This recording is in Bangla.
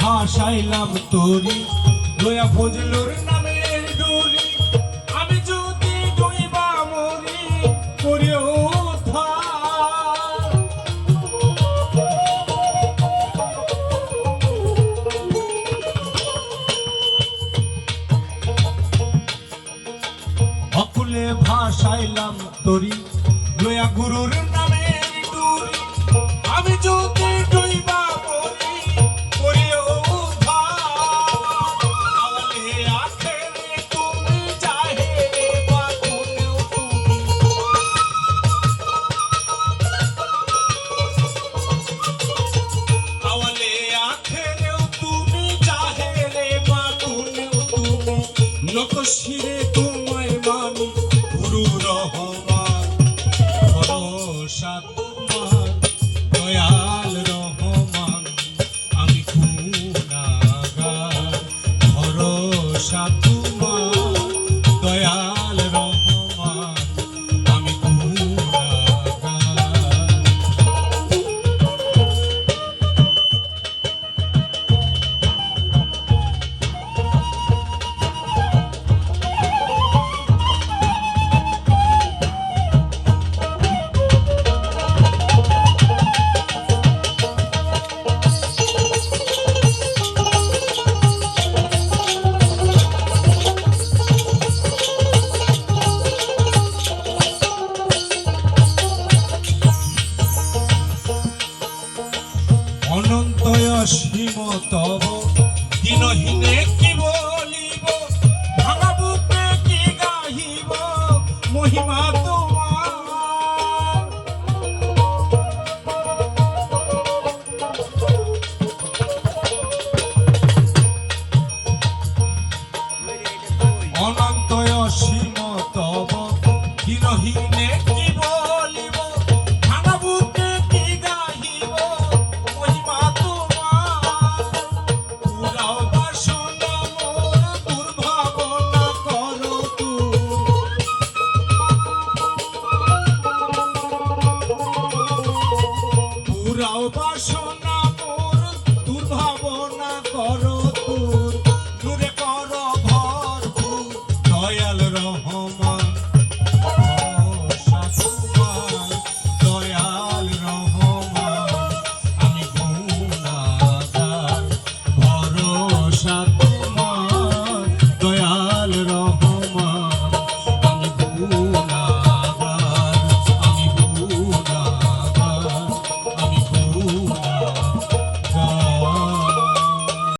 ভাসাইলাম তোরি। লয়া ফজলুর নামের ডুরি আমি যদি ডুইবা মরি উদ্ধার। অকুলে ভাসাইলাম তরি। লয়া গুরুর নামের ডুরি আমি যদি নকশিরে তোমায় অনন্তয় সীম তব। দিনহীন Havayalım.